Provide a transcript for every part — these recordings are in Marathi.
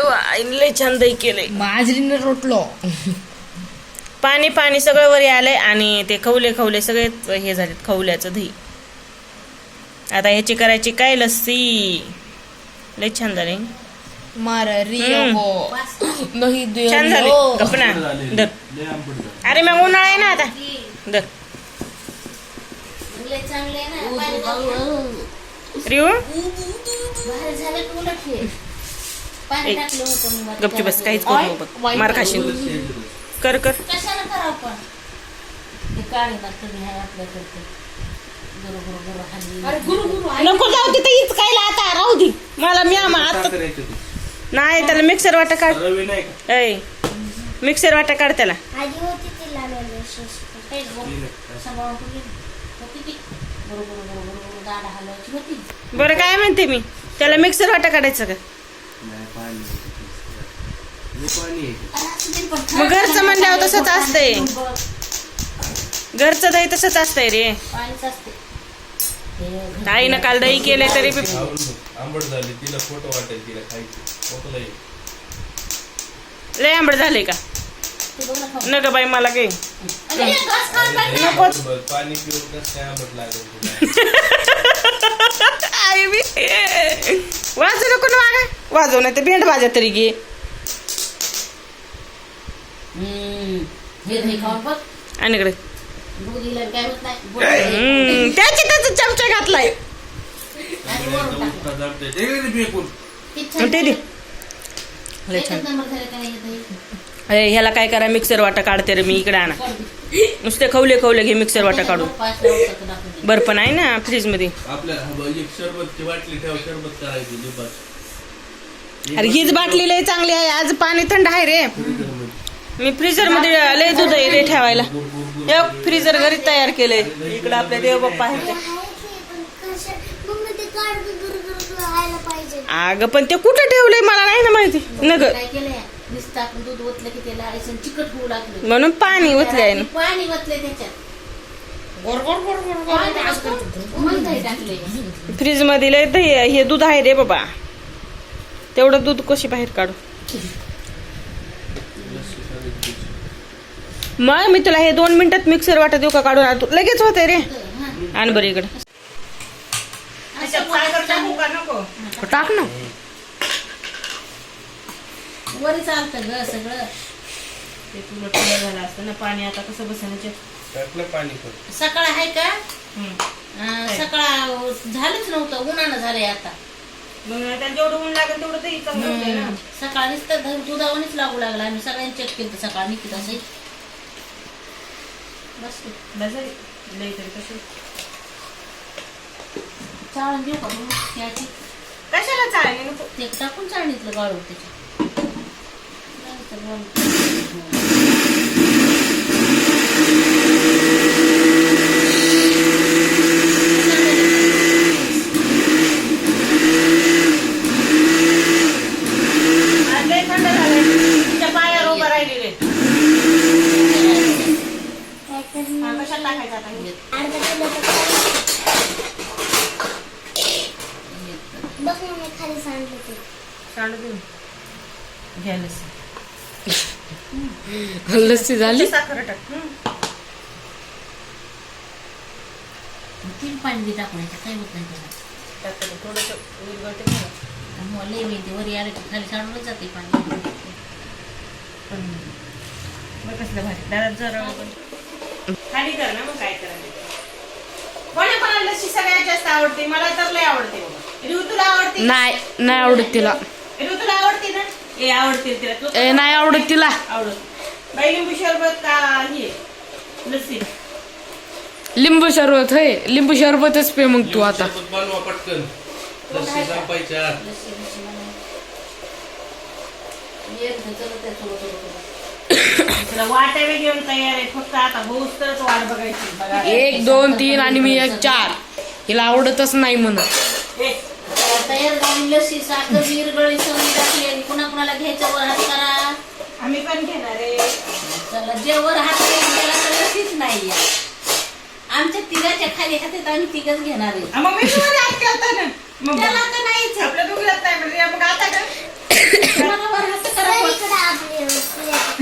आईने लय छान दही केलंय बाजरीने रोटलो. पाणी पाणी सगळं वरी आलंय आणि ते खवले खवले सगळे हे झालेत खवल्याचं दही. आता ह्याची करायची काय लस्सी? लय छान झाले रिओ छान झाले. गपना दर अरे मग उन्हाळा आहे ना आता. दर चांगले ना पाणी. टाकलं होतं मी वरती गपची बस काहीच करू नको बघ. मार खाशील. कर कर. कशाला करावं पण काढे ना तुम्ही आहे आपल्याकडे. गुरु गुरु गुरु हल्ली अरे गुरु गुरु नको जाऊ तिथे हीच काय आता? राहू दे. मला मी आम्हा आता नाही त्याला मिक्सर वाटा काढ. रवी नाही का? ऐ मिक्सर वाटा काढ त्याला. आधी होती ती लाल काही गुरु सांभाळून ठेवली. होती ती. गुरु गुरु गुरु गुरु गुरु दाढा हलवायची होती. बरं काय म्हणते मी? त्याला मिक्सर वाटा काढायचं का नाही पाणी हे पाणी आहे अरे असं ते पण मग घरचं म्हणल्यावर तसंच असतंय. घरचं दही तसंच असतंय रे. आईनं काल दही केले तरी बी आंबट झाली तिला फोटो वाटेल तिला खायची. लय आंबट झाले का? ते ना. नग बाई मला काही पाणी पिऊन आंबट लागेल वाजू नको ना वाजव नाही तर भेंड भाज्या तरी घे. हे दही खाऊन बघ. आणि इकडे. काय होत नाही. त्याची त्याचा चमचा घातलाय. आणि वरून टाक. ते छान ते दे. झालं. लय एकच छान. नंबर झालं का नाही हे दही? अरे ह्याला काय करा मिक्सर वाटा काढते रे मी इकडे आणा. दे. नुसते खवले खवले घे मिक्सर वाटा काढून. पाच दे. बरं पण आहे ना फ्रीजमध्ये. आपल्या हा बघ, एक शरबतची बाटली ठेव शरबत करायची लिंबाचं. अरे हीच बाटली लय चांगली आहे. आज पाणी थंड आहे रे. मी फ्रीजरमध्ये लय दूध आहे रे ठेवायला. एक फ्रीजर घरी तयार केलंय. इकडे आपल्या देव बाप्पा आहेत अगं पण ते कुठं ठेवलंय मला नाही ना माहिती. नग म्हणून पाणी ओतले आहे ना. पाणी ओतले त्याच्यात. फ्रीजमध्ये. हे दूध आहे रे बाबा. तेवढं दूध कशी बाहेर काढू? मग मी तुला हे दोन मिनिटात मिक्सर वाटा देऊ का काढून? आ, तू लगेच होते रे. आण बरं इकडे. टाक ना. वर चालतं ग सगळं. ते तुला झालं असतं ना पाणी आता कसं पाणी पण. सकाळ आहे का? अं, सकाळ झालंच नव्हतं उन्हानं झालंय आता. मग त्याला जेवढं ऊन लागेल तेवढं दही चांगलं होतंय ना. सकाळ नुसतं दुधावणीच लागू लागला. आम्ही सगळ्यांनी चेक केलं सकाळ निकित असं बस झाली. लई तरी कशी. चाळून देऊ का मग त्याची कशाला चालेल नको? ते टाकून चाळणीतलं गाळून त्याच्या नाहीतर मग- आज लई थंड झालंय तिच्या पायावर उभं राहिली रे काय तर टाकायचं आता. हे? अर्धा किलो बघ खाली सांडलं ते. घ्या लस्सी. लस्सी झाली? साखर टाक. तीन पाणी बी टाकायचं काय होत नाही त्याला. थोडंसं वेळी वर आलं की खाली सांडूनच जाते पाणी. पण बघ कसलं भारी. दादा जरा खाली कर ना मग काय करायचं कोणा कोणाला लस्सी सगळ्यात जास्त आवडते. मला तर लय आवडते बाबा. रिऊ तुला आवडते? नाही नाही आवडत तिला. रिऊ तुला आवडते ना? ए आवडते तिला. तू ए नाही आवडत तिला. आवडत. बाई लिंबू सरबत का हे लस्सी. लिंबू सरबत होय. लिंबू सरबतच पे मग तू आता. शरबत बनवा पटकन. लस्सी संपायच्या. लस्सी. तुला वाटावे घेऊन तयार आहे. फक्त आता होऊस तरच वाट बघायची. बघा. एक दोन तीन आणि मी एक चार. हिला आवडतच नाही म्हणत. तयार झाली लस्सी साखर विरगळी सगळी टाकली. आणि कुणा कुणाला घ्यायचं वर हात करा. आम्ही पण घेणार आहे. चला जे वर हात केला त्याला तर नाही आमच्या तिघाच्या खाली हातात आम्ही तिघच घेणार आहे. आ, मग मी तुम्हाला आज केलता ना. मग त्याला तर नाहीच. आपल्या नाही म्हणजे मग आता काय? तुम्हाला येते त्यातलं ते पाणी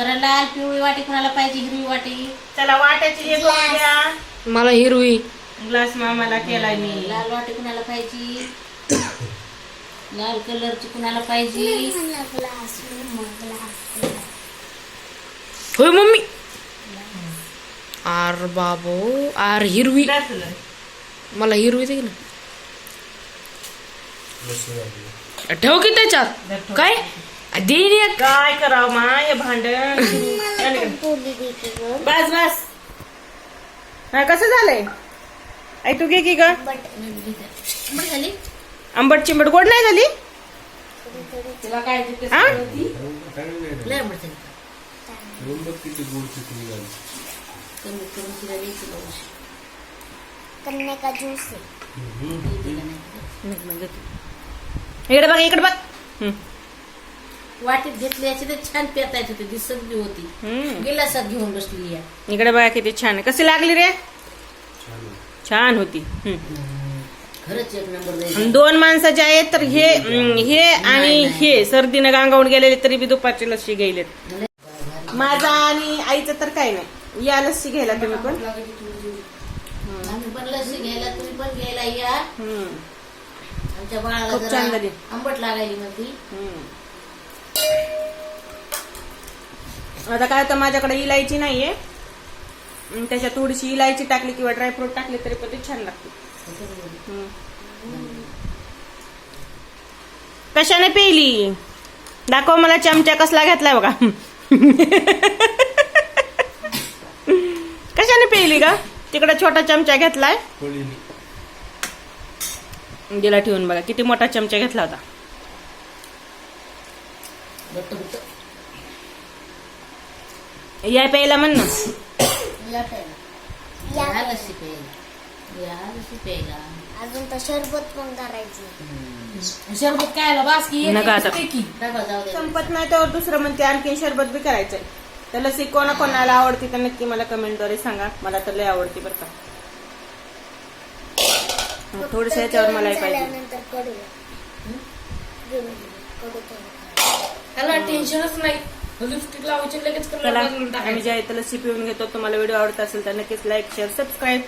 बरं लाल पिवळी वाटी कुणाला पाहिजे? हिरवी वाटी. चला वाट्याची द्या. मला हिरवी. ग्लास मामाला केलाय मी. लाल वाटी कुणाला पाहिजे? लाल कलरची कुणाला पाहिजे? होय मम्मी. आर बाबो आर हिरवी. द्या तुला. मला हिरवी दे ना. ठेव की त्याच्यात. काय? देईन एक काय करावं मा हे भांडण? मला पण पोळी देते ग. बस बस. हा कसं झालंय? आई तू घे की ग. बट बरं झाली? आंबट चिंबट गोड नाही झाली? तुला काय देते हा? लय आंबट झाली. दोन बघ किती गोड चिकनी झाली. कमी कमी तिला द्यायची बघ. कन्या का ज्यूस आहे? दिलं नाही. इकडे बघ इकडे बघ. हम्म. वाटीत घेतली याची तर छान पेता येत होती दिसत बी होती. गिलासात घेऊन बसली या. इकडे बघा किती छान कशी लागली रे? छान होती. खरंच एक नंबर दोन माणसाचे आहेत तर हे हे आणि हे सर्दीनं गांगावून गेलेले तरी बी दुपारची लस्सी घ्यायलेत माझा आणि आईचं तर काय नाही. या लस्सी घ्यायला तुम्ही पण. लस्सी घ्यायला तुम्ही पण घ्यायला या. हम्म. आमच्या बाळाला. आंबट लागायली मग ती. आता काय तर माझ्याकडे इलायची नाहीये. त्याच्यात थोडीशी इलायची टाकली किंवा ड्रायफ्रूट टाकले तरी पण ते छान लागते. कशाने पेली? दाखव मला चमचा कसला घेतलाय बघा. कशाने पेली का तिकडे छोटा चमचा घेतलाय. दिला ठेवून बघा. किती मोठा चमचा घेतला होता. घट्ट. या प्यायला म्हण ना. या प्यायला. या लस्सी प्यायला. या लस्सी प्यायला. अजून तर शरबत पण करायचं. शरबत काय बास की नका आता. डबा जाऊ दे. संपत नाही त्यावर दुसरं म्हणते आणखी शरबत बी करायचंय. तर लसी कोणा कोणाला आवडते तर नक्की मला कमेंटद्वारे सांगा. मला तर लय आवडते बरं का. थोडस याच्यावर मलाही पाहिजे. त्याला टेन्शनच नाही. लिपस्टिक लावायची लगेच चला कलर बदलून आम्ही टाकायचं ज्या इथं लस्सी पिऊन घेतो तुम्हाला व्हिडिओ आवडत असेल तर नक्कीच लाईक शेअर सबस्क्राईब